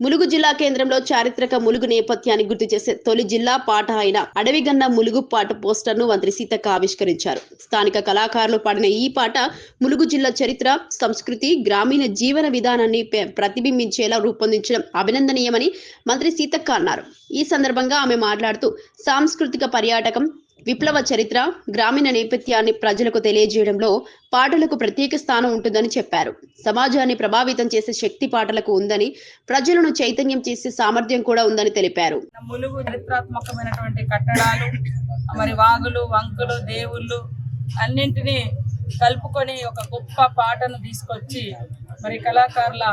ములుగు జిల్లా కేంద్రంలో చారిత్రక ములుగు నేపథ్యాన్ని గుర్తు చేసే తొలి జిల్లా పాట అయిన అడవిగన్న ములుగు పాట పోస్టర్ను మంత్రి సీతక్క ఆవిష్కరించారు. స్థానిక కళాకారులు పాడిన ఈ పాట ములుగు జిల్లా చరిత్ర సంస్కృతి గ్రామీణ జీవన విధానాన్ని ప్రతిబింబించేలా రూపొందించడం అభినందనీయమని మంత్రి సీతక్క అన్నారు. ఈ సందర్భంగా ఆమె మాట్లాడుతూ సాంస్కృతిక పర్యాటకం విప్లవ చరిత్ర గ్రామీణ నేపథ్యాన్ని ప్రజలకు తెలియజేయడంలో పాటలకు ప్రత్యేక స్థానం ఉంటుందని చెప్పారు. సమాజాన్ని ప్రభావితం చేసే శక్తి పాటలకు ఉందని ప్రజలను చైతన్యం చేసే సామర్థ్యం కూడా ఉందని తెలిపారు. ములుగు చరిత్రాత్మకమైనటువంటి కట్టడాలు మరి వాగులు వంకులు దేవుళ్ళు అన్నింటినీ కలుపుకొని ఒక గొప్ప పాటను తీసుకొచ్చి మరి కళాకారుల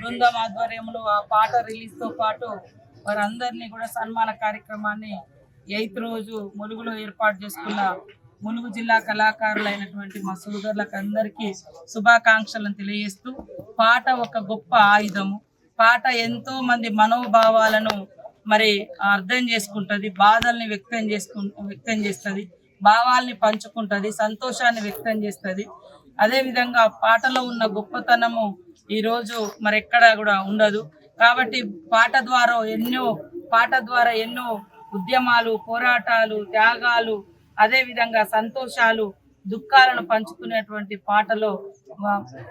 బృందం ఆధ్వర్యంలో ఆ పాట రిలీజ్తో పాటు వారందరినీ కూడా సన్మాన కార్యక్రమాన్ని ఎయిత్ రోజు ములుగులో ఏర్పాటు చేసుకున్న ములుగు జిల్లా కళాకారులైనటువంటి మా సోదరులకు అందరికీ శుభాకాంక్షలను తెలియజేస్తూ పాట ఒక గొప్ప ఆయుధము. పాట ఎంతో మంది మనోభావాలను మరి అర్థం చేసుకుంటుంది బాధల్ని వ్యక్తం చేసుకు వ్యక్తం చేస్తుంది భావాల్ని పంచుకుంటది సంతోషాన్ని వ్యక్తం చేస్తుంది. అదే విధంగా పాటలో ఉన్న గొప్పతనము ఈరోజు మరి ఎక్కడ కూడా ఉండదు. కాబట్టి పాట ద్వారా ఎన్నో పాట ద్వారా ఎన్నో ఉద్యమాలు పోరాటాలు త్యాగాలు అదే విధంగా సంతోషాలు దుఃఖాలను పంచుకునేటువంటి పాటలో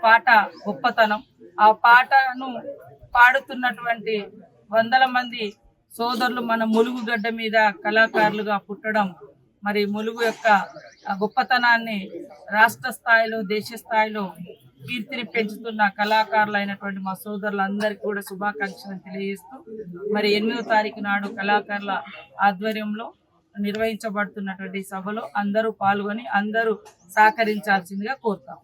పాట గొప్పతనం. ఆ పాటను పాడుతున్నటువంటి వందల మంది సోదరులు మన ములుగు గడ్డ మీద కళాకారులుగా పుట్టడం మరి ములుగు యొక్క గొప్పతనాన్ని రాష్ట్ర స్థాయిలో దేశ స్థాయిలో కీర్తిని పెంచుతున్న కళాకారులు అయినటువంటి మా సోదరులందరికీ కూడా శుభాకాంక్షలు తెలియజేస్తూ మరి ఎనిమిదో తారీఖు నాడు కళాకారుల ఆధ్వర్యంలో నిర్వహించబడుతున్నటువంటి సభలో అందరూ పాల్గొని అందరూ సహకరించాల్సిందిగా కోరుతాం.